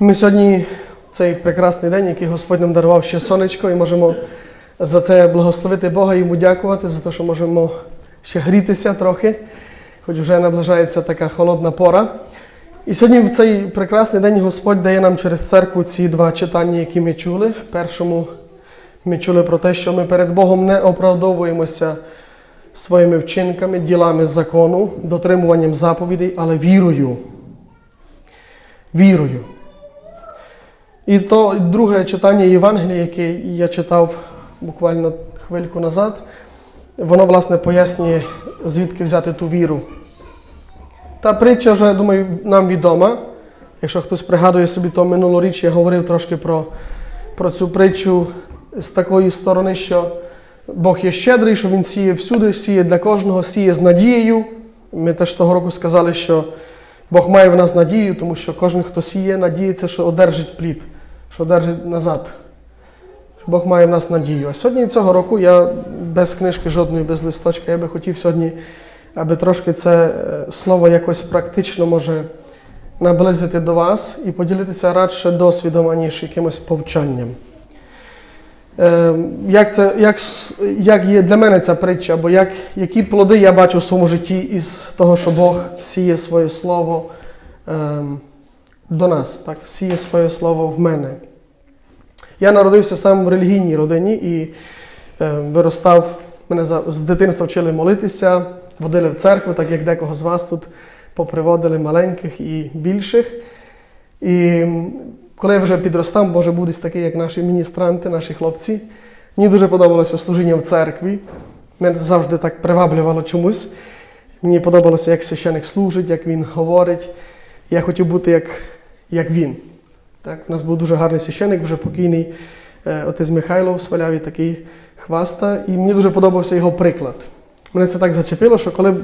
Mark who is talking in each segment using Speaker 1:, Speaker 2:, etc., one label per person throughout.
Speaker 1: Ми сьогодні цей прекрасний день, який Господь нам дарував ще сонечко, і можемо за це благословити Бога йому дякувати, за те, що можемо ще грітися трохи, хоч вже наближається така холодна пора. І сьогодні в цей прекрасний день Господь дає нам через церкву ці два читання, які ми чули. Першому ми чули про те, що ми перед Богом не оправдовуємося своїми вчинками, ділами закону, дотримуванням заповідей, але вірою. Вірою. І то друге читання Євангелія, яке я читав буквально хвильку назад, воно, власне, пояснює, звідки взяти ту віру. Та притча вже, думаю, нам відома. Якщо хтось пригадує собі, то минулоріч я говорив трошки про, про цю притчу з такої сторони, що Бог є щедрий, що Він сіє всюди, сіє для кожного, сіє з надією. Ми теж того року сказали, що Бог має в нас надію, тому що кожен, хто сіє, надіється, що одержить плід, що одержить назад. Бог має в нас надію. А сьогодні цього року я без книжки жодної, без листочка, я би хотів сьогодні, аби трошки це е, слово якось практично може наблизити до вас і поділитися радше досвідом, аніж якимось повчанням. Е, Як, це, як, як є для мене ця притча, або як, які плоди я бачу в своєму житті із того, що Бог сіє своє слово ем, до нас, так, сіє своє слово в мене. Я народився сам в релігійній родині і е, виростав, мене з дитинства вчили молитися, водили в церкву, так як декого з вас тут поприводили маленьких і більших. І коли я вже підростав, може бути такий, як наші міністранти, наші хлопці. Мені дуже подобалося служіння в церкві. Мене завжди так приваблювало чомусь. Мені подобалося, як священик служить, як він говорить. Я хотів бути як, як він. Так, у нас був дуже гарний священик, вже покійний е, отець Михайло в Сваляві, такий хваста. І мені дуже подобався його приклад. Мене це так зачепило, що коли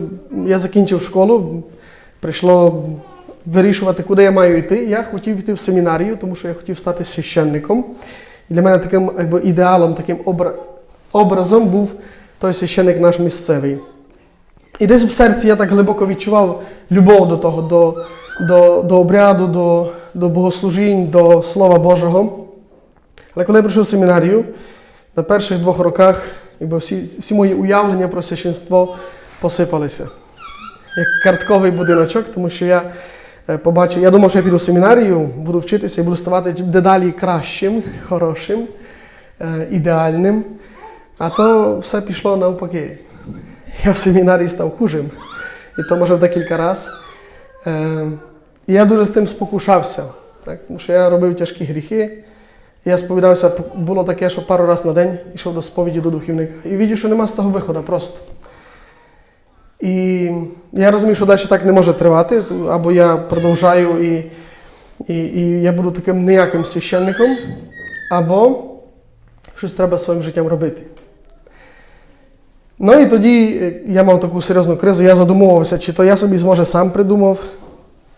Speaker 1: я закінчив школу, прийшло вирішувати, куди я маю йти. Я хотів йти в семінарію, тому що я хотів стати священником. І для мене таким якби, ідеалом, таким обра- образом був той священник наш місцевий. І десь в серці я так глибоко відчував любов до того, до, до, до обряду, до, до богослужінь, до Слова Божого. Але коли я прийшов в семінарію, на перших двох роках якби всі, всі мої уявлення про священство посипалися. Як картковий будиночок, тому що я е, побачив, я думав, що я піду в семінарію, буду вчитися і буду ставати дедалі кращим, хорошим, е, ідеальним. А то все пішло навпаки. Я в семінарії став хужим. І то може в декілька разів. І я дуже з цим спокушався, так? тому що я робив тяжкі гріхи. Я сповідався, було таке, що пару разів на день йшов до сповіді до духівника. І бачив, що нема з того виходу просто. І я розумів, що далі так не може тривати, або я продовжаю і, і, і я буду таким ніяким священником, або щось треба своїм життям робити. Ну і тоді е, я мав таку серйозну кризу, я задумувався, чи то я собі зможе сам придумав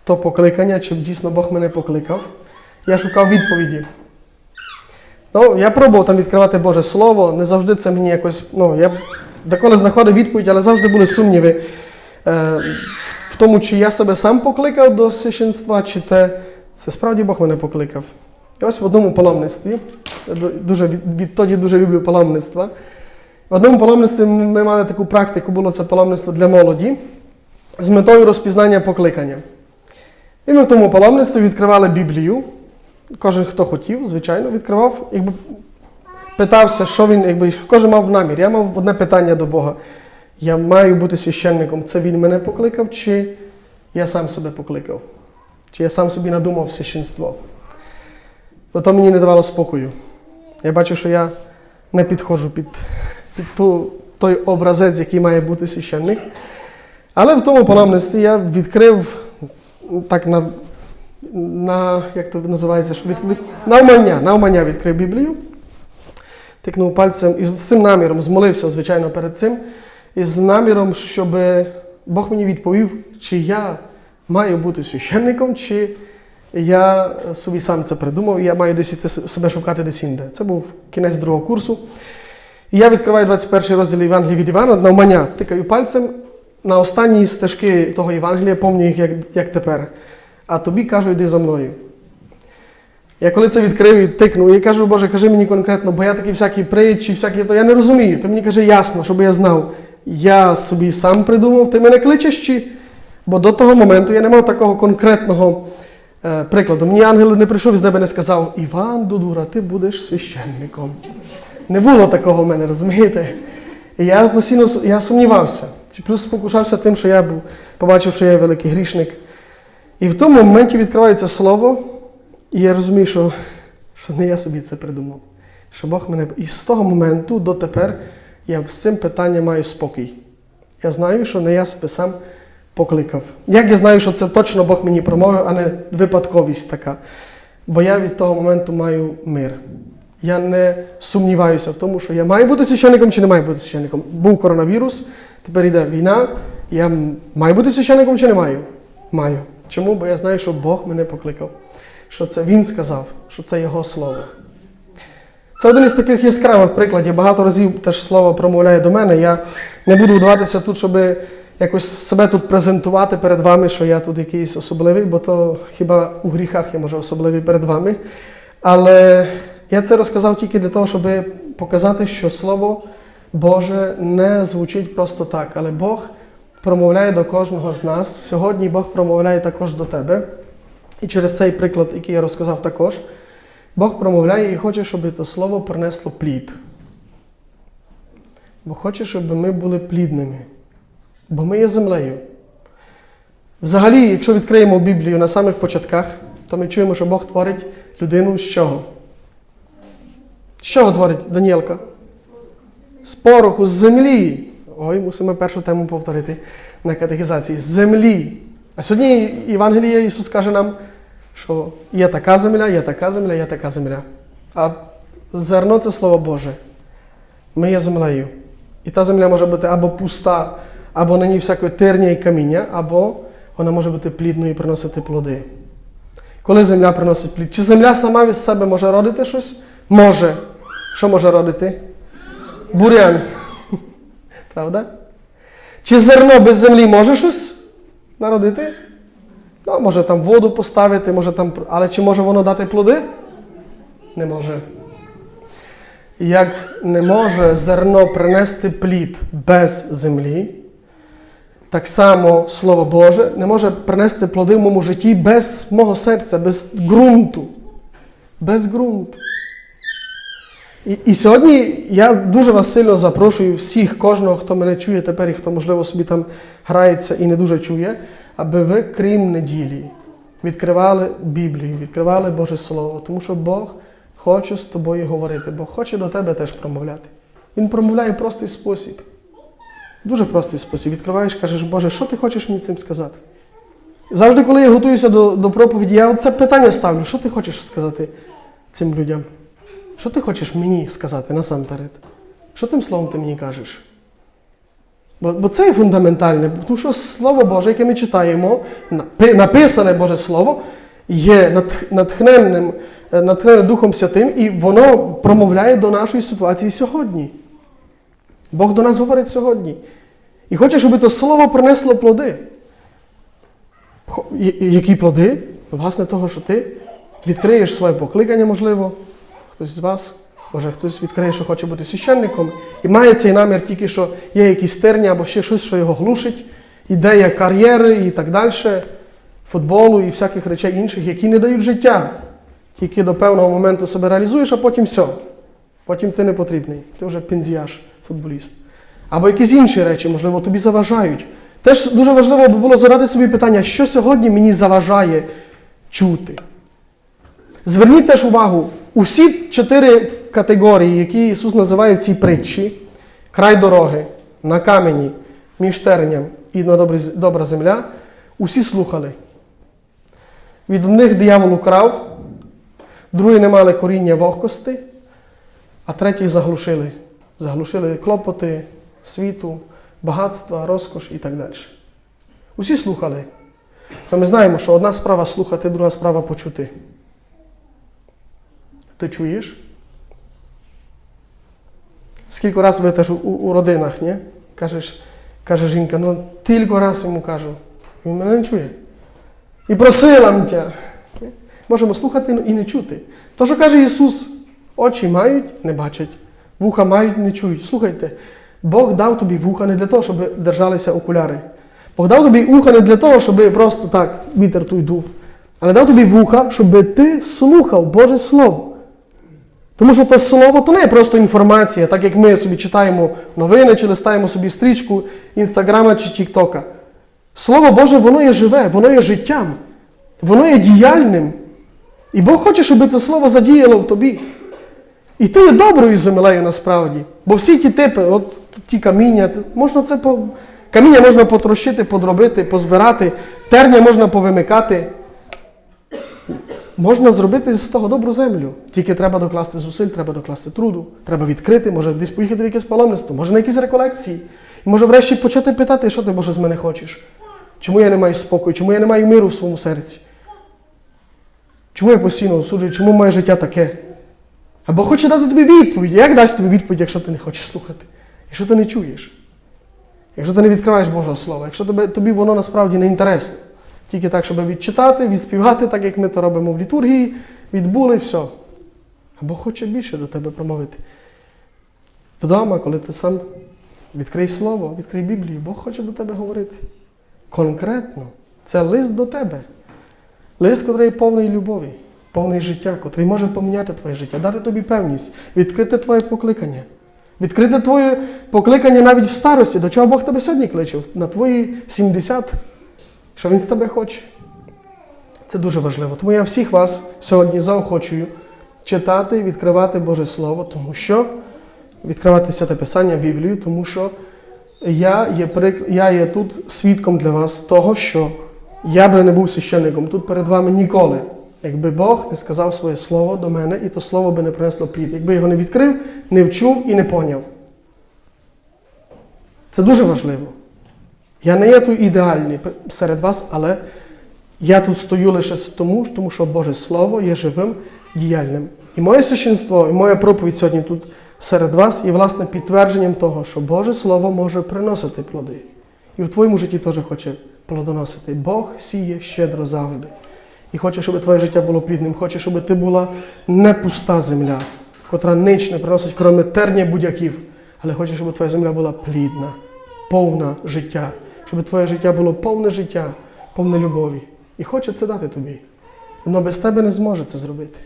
Speaker 1: то покликання, чи дійсно Бог мене покликав. Я шукав відповіді. Ну, я пробував там відкривати Боже Слово, не завжди це мені якось. Ну, я деколи знаходив відповідь, але завжди були сумніви е, в тому, чи я себе сам покликав до священства, чи те, це справді Бог мене покликав. І ось в одному паломництві, я дуже, відтоді дуже люблю паломництва. В одному паломництві ми мали таку практику, було це паломництво для молоді з метою розпізнання покликання. І ми в тому паломництві відкривали Біблію. Кожен, хто хотів, звичайно, відкривав, якби питався, що він, якби кожен мав намір. Я мав одне питання до Бога. Я маю бути священником. Це він мене покликав, чи я сам себе покликав? Чи я сам собі надумав священство? Бо то мені не давало спокою. Я бачу, що я не підходжу під, під ту, той образець, який має бути священник. Але в тому паломництві я відкрив так на, на як то називається, від, від, навмання, навмання відкрив Біблію, тикнув пальцем і з цим наміром змолився, звичайно, перед цим, і з наміром, щоб Бог мені відповів, чи я маю бути священником, чи я собі сам це придумав, і я маю десь себе шукати десь інде. Це був кінець другого курсу. І я відкриваю 21 розділ Євангелія від Івана, навмання тикаю пальцем на останні стежки того Євангелія, пам'ятаю їх як, як тепер. А тобі кажу, йди за мною. Я коли це відкрив і тикнув, і кажу, Боже, кажи мені конкретно, бо я такі всякі притчі, всякі, то я не розумію. Ти мені кажи ясно, щоб я знав. Я собі сам придумав, ти мене кличеш чи. Бо до того моменту я не мав такого конкретного е, прикладу. Мені ангел не прийшов і з неба не сказав, Іван Дудура, ти будеш священником. Не було такого в мене, розумієте? І я постійно я сумнівався. Плюс спокушався тим, що я був, побачив, що я великий грішник. І в тому моменті відкривається слово, і я розумію, що, що не я собі це придумав. Що Бог мене. І з того моменту дотепер я з цим питанням маю спокій. Я знаю, що не я себе сам покликав. Як я знаю, що це точно Бог мені промовив, а не випадковість така. Бо я від того моменту маю мир. Я не сумніваюся в тому, що я маю бути священником чи не маю бути священником. Був коронавірус, тепер йде війна. Я маю бути священником чи не маю? Маю. Чому? Бо я знаю, що Бог мене покликав. Що це Він сказав, що це Його слово. Це один із таких яскравих прикладів. Багато разів теж слово промовляє до мене. Я не буду вдаватися тут, щоб якось себе тут презентувати перед вами, що я тут якийсь особливий, бо то хіба у гріхах я може особливий перед вами. Але я це розказав тільки для того, щоб показати, що Слово Боже не звучить просто так, але Бог промовляє до кожного з нас. Сьогодні Бог промовляє також до тебе. І через цей приклад, який я розказав також, Бог промовляє і хоче, щоб то слово принесло плід. Бо хоче, щоб ми були плідними. Бо ми є землею. Взагалі, якщо відкриємо Біблію на самих початках, то ми чуємо, що Бог творить людину з чого? З чого творить Даніелка? З пороху, з землі. Ой, мусимо першу тему повторити на катехізації. З землі. А сьогодні Євангеліє Ісус каже нам, що є така земля, є така земля, є така земля. А зерно це Слово Боже. Ми є землею. І та земля може бути або пуста, або на ній всякої терня і каміння, або вона може бути плідною і приносити плоди. Коли земля приносить плід? Чи земля сама від себе може родити щось? Може. Що може родити? Бурян. Правда? Чи зерно без землі може щось народити? Ну, може там воду поставити, може там. Але чи може воно дати плоди? Не може. Як не може зерно принести плід без землі, так само Слово Боже не може принести плоди в моєму житті без мого серця, без ґрунту. Без ґрунту. І, і сьогодні я дуже вас сильно запрошую всіх, кожного, хто мене чує тепер і хто, можливо, собі там грається і не дуже чує, аби ви, крім неділі, відкривали Біблію, відкривали Боже Слово, тому що Бог хоче з тобою говорити, Бог хоче до тебе теж промовляти. Він промовляє простий спосіб. Дуже простий спосіб. Відкриваєш, кажеш, Боже, що ти хочеш мені цим сказати? Завжди, коли я готуюся до, до проповіді, я це питання ставлю: що ти хочеш сказати цим людям? Що ти хочеш мені сказати насамперед? Що тим словом ти мені кажеш? Бо, бо це є фундаментальне, тому що Слово Боже, яке ми читаємо, написане Боже Слово, є натхненним, е, натхнене Духом Святим, і воно промовляє до нашої ситуації сьогодні. Бог до нас говорить сьогодні. І хоче, щоб то слово принесло плоди. Які плоди? Власне, того, що ти відкриєш своє покликання, можливо, хтось з вас, може хтось відкриє, що хоче бути священником, і має цей намір тільки, що є якісь терні або ще щось, що його глушить, ідея кар'єри і так далі, футболу і всяких речей інших, які не дають життя. Тільки до певного моменту себе реалізуєш, а потім все. Потім ти не потрібний, ти вже пензіяж, футболіст. Або якісь інші речі, можливо, тобі заважають. Теж дуже важливо би було задати собі питання, що сьогодні мені заважає чути. Зверніть теж увагу, усі чотири категорії, які Ісус називає в цій притчі: край дороги, на камені, між терням і на добра земля, усі слухали. Від одних диявол украв, другі не мали коріння вогкости, а третіх заглушили. Заглушили клопоти, світу, багатства, розкош і так далі. Усі слухали. Та ми знаємо, що одна справа слухати, друга справа почути. Ти чуєш? Скільки раз ви теж у, у родинах, ні? Кажеш, каже жінка, ну тільки раз йому кажу. Він мене не чує. І просила мтя. Можемо слухати і не чути. То, що каже Ісус, очі мають, не бачать, вуха мають, не чують. Слухайте, Бог дав тобі вуха не для того, щоб держалися окуляри. Бог дав тобі вуха не для того, щоб просто так вітер той дув. Але дав тобі вуха, щоб ти слухав Боже Слово. Тому що те слово то не є просто інформація, так як ми собі читаємо новини чи листаємо собі стрічку Інстаграма чи Тіктока. Слово Боже, воно є живе, воно є життям, воно є діяльним. І Бог хоче, щоб це слово задіяло в тобі. І ти є доброю землею насправді. Бо всі ті типи, от ті каміння, можна це по... каміння можна потрощити, подробити, позбирати, терня можна повимикати. Можна зробити з того добру землю. Тільки треба докласти зусиль, треба докласти труду, треба відкрити, може десь поїхати в якесь паломництво, може на якісь реколекції. І може врешті почати питати, що ти Боже з мене хочеш. Чому я не маю спокою, чому я не маю миру в своєму серці? Чому я постійно осуджую, чому моє життя таке? Або хоче дати тобі відповідь. Як дасть тобі відповідь, якщо ти не хочеш слухати? Якщо ти не чуєш? Якщо ти не відкриваєш Божого Слова, якщо тобі, тобі воно насправді не інтересне. Тільки так, щоб відчитати, відспівати, так як ми то робимо в літургії, відбули все. Або хоче більше до тебе промовити. Вдома, коли ти сам відкрий слово, відкрий Біблію, Бог хоче до тебе говорити. Конкретно, це лист до тебе. Лист, який повний любові, повний життя, котрий може поміняти твоє життя, дати тобі певність, відкрити твоє покликання. Відкрити твоє покликання навіть в старості, до чого Бог тебе сьогодні кличе, на твої 70, що Він з тебе хоче. Це дуже важливо. Тому я всіх вас сьогодні заохочую читати відкривати Боже Слово, тому що відкривати святе Писання Біблію, тому що я є, прик... я є тут свідком для вас того, що я би не був священником тут перед вами ніколи. Якби Бог не сказав своє слово до мене, і то слово би не принесло плід. Якби його не відкрив, не вчув і не поняв. Це дуже важливо. Я не є тут ідеальний серед вас, але я тут стою лише тому, тому що Боже Слово є живим, діяльним. І моє священство, і моя проповідь сьогодні тут серед вас є власне підтвердженням того, що Боже Слово може приносити плоди. І в твоєму житті теж хоче плодоносити. Бог сіє щедро завжди. І хоче, щоб твоє життя було плідним. Хоче, щоб ти була не пуста земля, котра ніч не приносить, кроме терня будь-яків. Але хоче, щоб твоя земля була плідна, повна життя, щоб твоє життя було повне життя, повне любові. І хоче це дати тобі. Воно без тебе не зможе це зробити.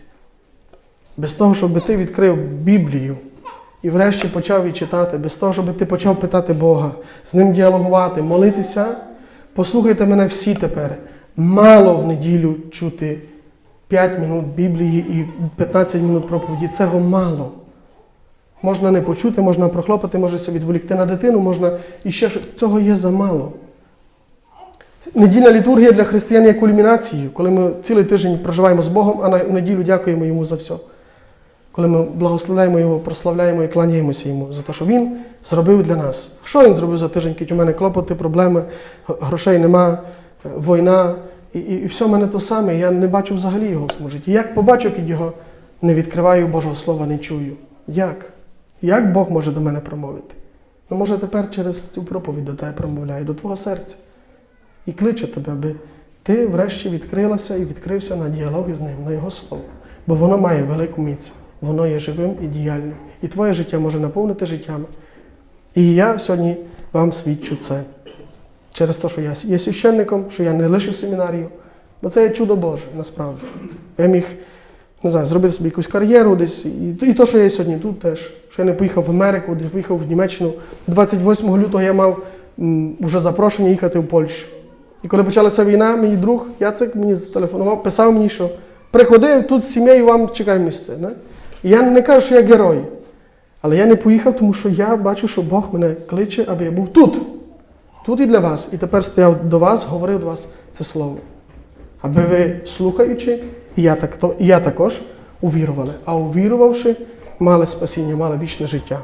Speaker 1: Без того, щоб ти відкрив Біблію і врешті почав її читати, без того, щоб ти почав питати Бога, з ним діалогувати, молитися. Послухайте мене всі тепер. Мало в неділю чути 5 минут Біблії і 15 минут проповіді. Цього мало. Можна не почути, можна прохлопати, себе відволікти на дитину, можна і ще щось. Цього є замало. Недільна літургія для християн є кульмінацією, коли ми цілий тиждень проживаємо з Богом, а на неділю дякуємо йому за все. Коли ми благословляємо Його, прославляємо і кланяємося Йому за те, що Він зробив для нас. Що Він зробив за тиждень, коли у мене клопоти, проблеми, грошей нема, війна, і, і, і все в мене то саме. Я не бачу взагалі його в своєму житті. Як побачу під його, не відкриваю Божого Слова, не чую. Як? Як Бог може до мене промовити? Ну, може, тепер через цю проповідь до тебе промовляє, до твого серця. І кличе тебе, аби ти врешті відкрилася і відкрився на діалог із ним, на Його Слово. Бо воно має велику міць, воно є живим і діяльним. І твоє життя може наповнити життями. І я сьогодні вам свідчу це. Через те, що я є священником, що я не лишив семінарію. Бо це є чудо Боже, насправді. Я міг не знаю, зробити собі якусь кар'єру десь. І, і то, що я сьогодні тут теж, що я не поїхав в Америку, десь поїхав в Німеччину. 28 лютого я мав м, вже запрошення їхати в Польщу. І коли почалася війна, мій друг Яцек мені зателефонував, писав мені, що приходи тут з сім'єю вам чекає місце. Не? І я не кажу, що я герой. Але я не поїхав, тому що я бачу, що Бог мене кличе, аби я був тут. Тут і для вас. І тепер стояв до вас, говорив до вас це слово. Аби ви, слухаючи, я, так, то, я також увірували. А увірувавши, мали спасіння, мали вічне життя.